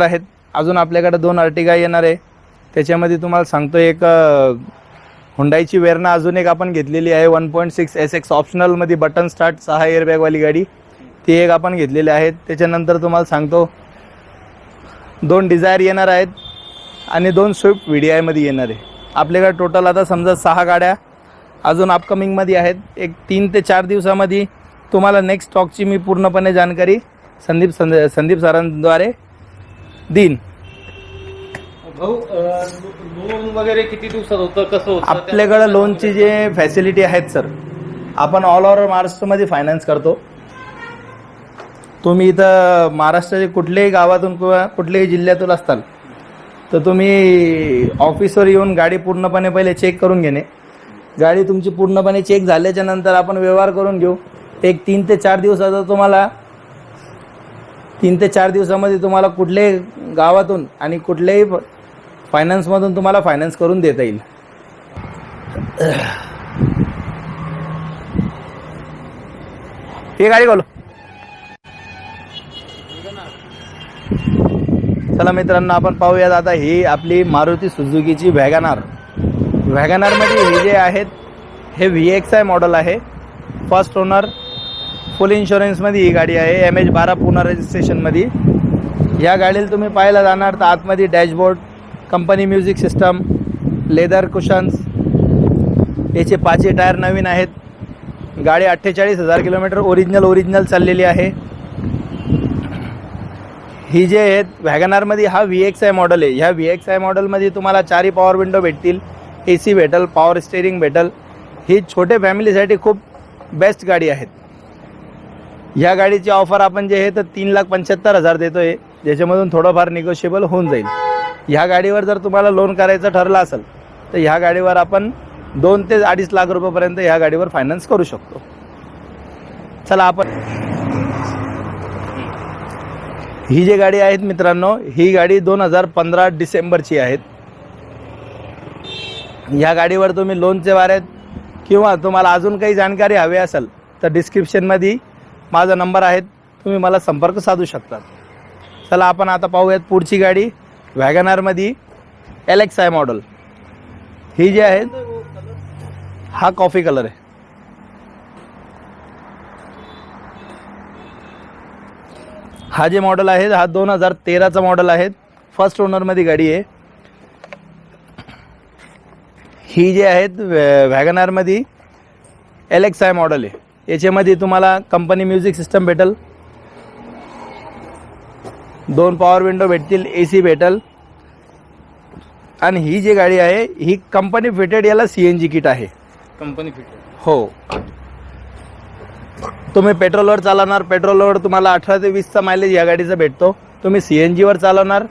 आहेत. अजून आपल्याकडे दोन अर्टिगा येणार आहे. त्याच्यामध्ये तुम्हाला सांगतो एक हुंडाईची वेरणा अजून एक आपण घेतलेली आहे. One point six S X ऑप्शनलमध्ये button start सहा एअरबॅगवाली गाडी. ती एक आपण घेतलेली आहे. त्याच्यानंतर तुम्हाला सांगतो दोन डिझायर येणार आहेत आणि दोन स्विफ्ट व्ही डी आयमध्ये येणार आहे. आपल्याकडे टोटल आता समजा सहा गाड्या अजून अपकमिंगमध्ये आहेत. एक तीन ते चार दिवसामध्ये तुम्हाला नेक्स्ट स्टॉकची मी पूर्णपणे जानकारी संदीप संद संदीप सरांद्वारे भाऊ लो- लोन वगैरे किती दिवसात होतं? कसं होतं? आपल्याकडं लोनची जे फॅसिलिटी आहेत सर आपण ऑल ओव्हर महाराष्ट्रामध्ये फायनान्स करतो. तुम्ही इथं महाराष्ट्राच्या कुठल्याही गावातून किंवा कुठल्याही जिल्ह्यातून असताल तर तुम्ही ऑफिसवर येऊन गाडी पूर्णपणे पहिले चेक करून घेणे. गाडी तुमची पूर्णपणे चेक झाल्याच्यानंतर आपण व्यवहार करून घेऊ. एक तीन ते चार दिवसाचा तुम्हाला तीन ते चार दिवसामध्ये तुम्हाला कुठल्याही गावातून आणि कुठल्याही फायनान्समधून तुम्हाला फायनान्स करून देता येईल. ठीक गाडी बोलो चला मित्रांनो आपण पाहूयात आता ही आपली मारुती सुझुकीची व्हॅगनार व्हॅगनारमध्ये हे जे आहेत हे व्ही एक्स आय मॉडेल आहे. फर्स्ट ओनर फुल इन्शुरन्समध्ये ही गाडी आहे. एम एच बारा पुन्हा रजिस्ट्रेशनमध्ये या गाडीला तुम्ही पाहायला जाणार तर आतमध्ये dashboard company music system leather cushions याचे पाचही टायर नवीन आहेत. गाडी अठ्ठेचाळीस हजार किलोमीटर ओरिजिनल ओरिजिनल चाललेली आहे. ही जे आहेत व्हॅगनारमध्ये हा व्ही एक्स आय मॉडेल आहे. ह्या व्ही एक्स आय मॉडेलमध्ये तुम्हाला चारही पॉवर विंडो भेटतील. ए सी भेटल पॉवर स्टेअरिंग भेटल. ही छोटे फॅमिलीसाठी खूप बेस्ट गाडी आहेत. ह्या गाडीची ऑफर आपण जे आहे तर तीन लाख पंच्याहत्तर हजार देतो आहे ज्याच्यामधून थोडंफार निगोशिएबल होऊन जाईल. ह्या गाडीवर जर तुम्हाला लोन करायचं ठरलं असेल तर ह्या गाडीवर आपण दोन ते अडीच लाख रुपयापर्यंत ह्या गाडीवर फायनान्स करू शकतो. चला आपण ही जी गाडी आहेत मित्रांनो ही गाडी दोन हजार पंधरा डिसेंबरची आहेत. ह्या गाडीवर तुम्ही लोनचे वाऱ्यात किंवा तुम्हाला अजून काही जाणकारी हवी असेल तर डिस्क्रिप्शनमध्ये माझा नंबर आहे तुम्ही मला संपर्क साधू शकता. चला आपण आता पाहूयात पुढची गाडी. वॅगनारमध्ये L L X I model ही जी आहे हा कॉफी कलर आहे. हा जे मॉडेल आहे हा दोन हजार तेराचा मॉडेल आहे फर्स्ट ओनरमध्ये गाडी आहे. ही जी आहेत व्हॅ- वॅगनारमध्ये एलेक्स आय मॉडेल आहे. याच्यामध्ये तुम्हाला कंपनी म्युझिक सिस्टम भेटल. दोन पॉवर विंडो भेटतील ए सी भेटल. आणि ही जी गाडी आहे ही कंपनी फिटेड याला सी एन जी किट आहे. कंपनी फिट हो. तुम्ही पेट्रोलवर चालवणार पेट्रोलवर तुम्हाला अठरा ते वीसचा मायलेज या गाडीचा भेटतो. तुम्ही सी एन जीवर चालवणार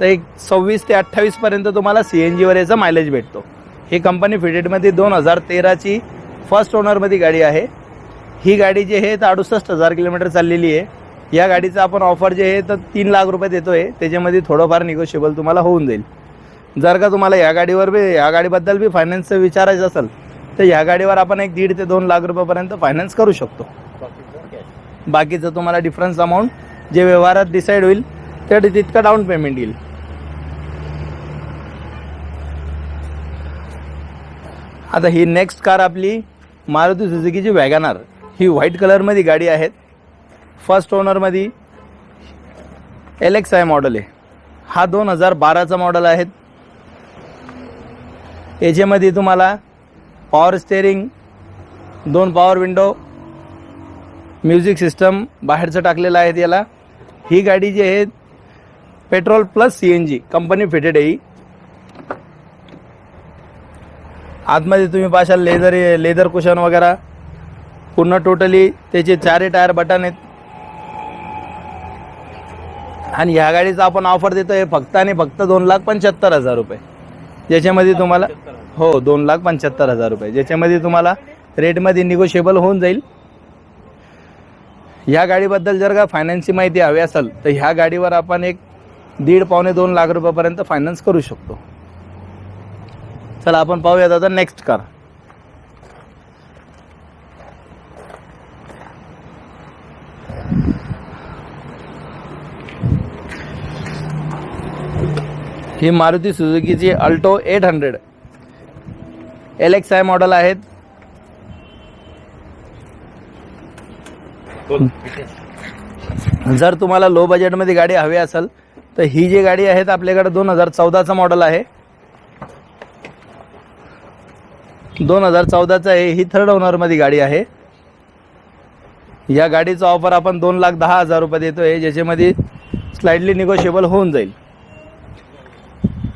तर एक सव्वीस ते अठ्ठावीसपर्यंत तुम्हाला सी एन जीवर याचा मायलेज भेटतो. ही कंपनी फिटेडमध्ये दोन हजार तेराची फर्स्ट ओनरमध्ये गाडी आहे. ही गाडी जी आहे तर अडुसष्ट हजार किलोमीटर चाललेली आहे. या गाडीचं आपण ऑफर जे आहे तर तीन लाख रुपये देतो आहे त्याच्यामध्ये थोडंफार निगोशिएबल तुम्हाला होऊन जाईल. जर का तुम्हाला या गाडीवर बी या गाडीबद्दल बी फायनान्सचं विचारायचं असेल तर या गाडीवर आपण एक दीड ते दोन लाख रुपयापर्यंत फायनान्स करू शकतो. बाकीचं तुम्हाला डिफरन्स अमाऊंट जे व्यवहारात डिसाईड होईल ते तितकं डाऊन पेमेंट येईल. आता ही नेक्स्ट कार आपली मारुती सुझुकीची वॅगनार ही व्हाईट कलरमध्ये गाडी आहेत. फर्स्ट ओनरमध्ये एल एक्स आय मॉडेल आहे. हा दोन हजार बाराचा मॉडेल आहेत याच्यामध्ये तुम्हाला पॉवर स्टेअरिंग दोन पॉवर विंडो म्युझिक सिस्टम बाहेरचं टाकलेलं आहे याला ही गाडी जी आहे petrol plus C N G company fitted आहे ही. आतमध्ये तुम्ही पाशाल लेदर लेदर कुशन वगैरे. पूर्ण टोटली त्याचे चारही टायर बटन आहेत. आणि ह्या गाडीचा आपण ऑफर देतो हे फक्त आणि फक्त दोन लाख पंच्याहत्तर हजार रुपये. ज्याच्यामध्ये तुम्हाला हो दोन लाख पंच्याहत्तर हजार रुपये. ज्याच्यामध्ये तुम्हाला रेटमध्ये निगोशिएबल होऊन जाईल. ह्या गाडीबद्दल जर का फायनान्सची माहिती हवी असेल तर ह्या गाडीवर आपण एक दीड पावणे दोन लाख रुपयापर्यंत फायनान्स करू शकतो. चला आपण पाहूया दादा नेक्स्ट कार ही Maruti सुझुकीची Alto eight hundred. L X I model आहेत. जर तुम्हाला लो बजेटमध्ये गाडी हवी असेल तर ही जी गाडी आहेत आपल्याकडे दोन हजार चौदाचं मॉडेल आहे. दोन हजार चौदाचं आहे ही थर्ड ओनरमध्ये गाडी आहे. या गाडीचा ऑफर आपण दोन लाख दहा हजार रुपये देतोय ज्याच्यामध्ये स्लाइडली निगोशिएबल होऊन जाईल.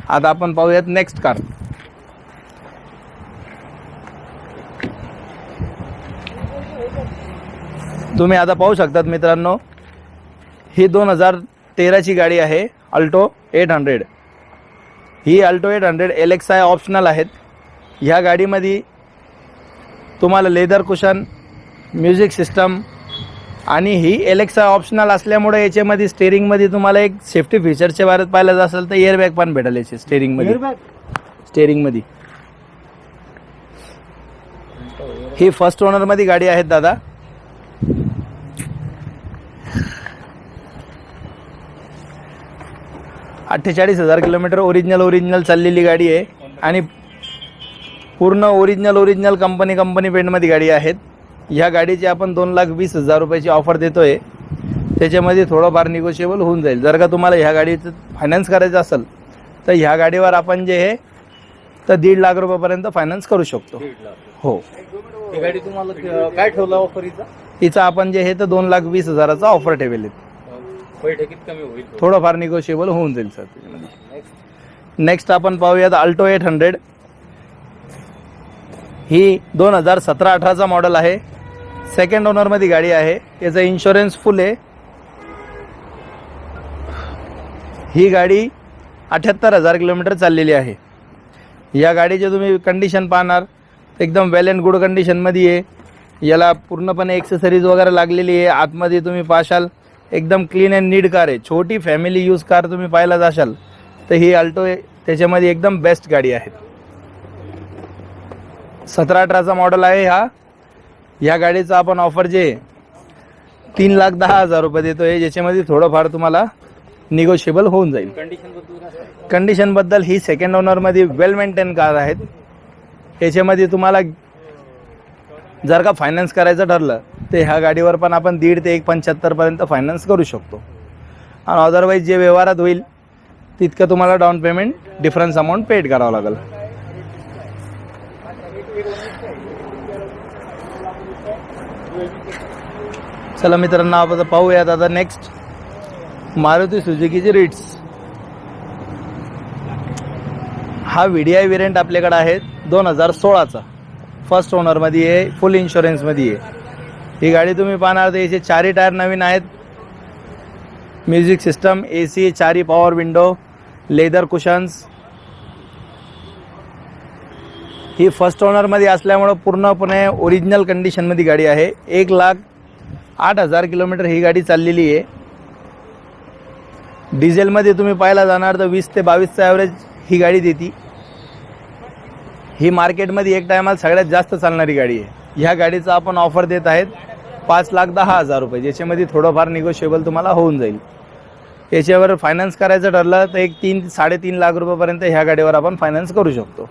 आता आपण पाहूयात नेक्स्ट कार तुम्ही आता पाहू शकतात मित्रांनो ही दोन हजार तेराची गाडी आहे Alto eight hundred he Alto eight hundred L X I optional आहेत. ह्या गाडीमध्ये तुम्हाला लेदर कुशन म्युझिक सिस्टम आणि ही एल एक्स आय ऑप्शनल असल्यामुळे याच्यामध्ये स्टेअरिंगमध्ये तुम्हाला एक सेफ्टी फीचरच्या बाबत पाहिलं असेल तर एअरबॅग पण भेटेल याचे स्टेअरिंगमध्ये स्टेअरिंगमध्ये ही फर्स्ट ओनरमध्ये गाडी आहेत दादा. अठ्ठेचाळीस हजार किलोमीटर ओरिजिनल ओरिजिनल चाललेली गाडी आहे. आणि पूर्ण ओरिजिनल ओरिजिनल कंपनी कंपनी पेंटमध्ये गाडी आहेत. ह्या गाडीची आपण दोन लाख वीस हजार रुपयाची ऑफर देतोय. त्याच्यामध्ये थोडंफार निगोशिएबल होऊन जाईल. जर का तुम्हाला ह्या गाडीचं फायनान्स करायचं असेल तर ह्या गाडीवर आपण जे आहे तर दीड लाख रुपयापर्यंत फायनान्स करू शकतो. हो. ही गाडी तुम्हाला काय ठेवलं ऑफरीचा हिचा आपण जे आहे तर दोन लाख वीस हजाराचा ऑफर ठेवेल बैठकीत कमी होईल थोडंफार निगोशिएबल होऊन जाईल सर. त्याच्यामध्ये नेक्स्ट आपण पाहूयात अल्टो एट हंड्रेड ही दोन हजार सतरा अठराचा मॉडेल आहे. सेकंड ओनरमध्ये गाडी आहे. याचा इन्शुरन्स फुल आहे. ही गाडी अठ्याहत्तर हजार किलोमीटर चाललेली आहे. या गाडीचे तुम्ही कंडिशन पाहणार. एकदम वेल अँड गुड कंडिशनमध्ये आहे. याला पूर्णपणे एक्सेसरीज वगैरे लागलेली आहे. आतमध्ये तुम्ही पाशाल. एकदम क्लीन अँड नीट कार आहे. छोटी फॅमिली यूज कार तुम्ही पाहायला जाशाल. तर ही अल्टो आहे. त्याच्यामध्ये एकदम बेस्ट गाडी आहे. सतरा अठराचा मॉडेल आहे हा. या गाडीचं आपण ऑफर जे तीन लाख दहा हजार रुपये देतोय ज्याच्यामध्ये थोडंफार तुम्हाला निगोशिएबल होऊन जाईल. कंडिशनबद्दल कंडिशनबद्दल ही सेकंड ओनरमध्ये वेल मेंटेन कार आहेत. याच्यामध्ये तुम्हाला जर का फायनान्स करायचं ठरलं तर ह्या गाडीवर पण आपण दीड ते एक पंच्याहत्तरपर्यंत फायनान्स करू शकतो. आणि अदरवाईज जे व्यवहारात होईल तितकं तुम्हाला down payment difference amount paid करावं लागेल. चला मित्रांनो आपण आता पाहूयात आता नेक्स्ट मारुती सुजुकीची रिट्स हा व्ही डी आय आपल्याकडे आहे दोन हजार सोळाचा. फर्स्ट ओनरमध्ये आहे फुल इन्शुरन्समध्ये आहे. ही गाडी तुम्ही पाहणार तर याचे चारही टायर नवीन आहेत. म्युझिक सिस्टम ए सी चारी पॉवर विंडो लेदर कुशन्स ही फर्स्ट ओनरमध्ये असल्यामुळं पूर्णपणे ओरिजिनल कंडिशनमध्ये गाडी आहे. एक लाख आठ हजार किलोमीटर ही गाडी चाललेली आहे. डिझेलमध्ये तुम्ही पाहायला जाणार तर वीस ते बावीसचं ॲव्हरेज ही गाडी देती. ही मार्केटमध्ये एक टायमाला सगळ्यात जास्त चालणारी गाडी आहे. ह्या गाडीचा आपण ऑफर देत आहेत पाच लाख दहा हजार रुपये. ज्याच्यामध्ये थोडंफार निगोशिएबल तुम्हाला होऊन जाईल. याच्यावर फायनान्स करायचं ठरलं तर एक तीन साडेतीन लाख रुपयापर्यंत ह्या गाडीवर आपण फायनान्स करू शकतो.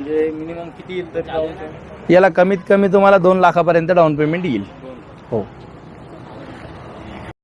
म्हणजे मिनिमम किती येईल तरी जाऊन याला कमीत कमी तुम्हाला दोन लाखापर्यंत डाऊन पेमेंट येईल. हो.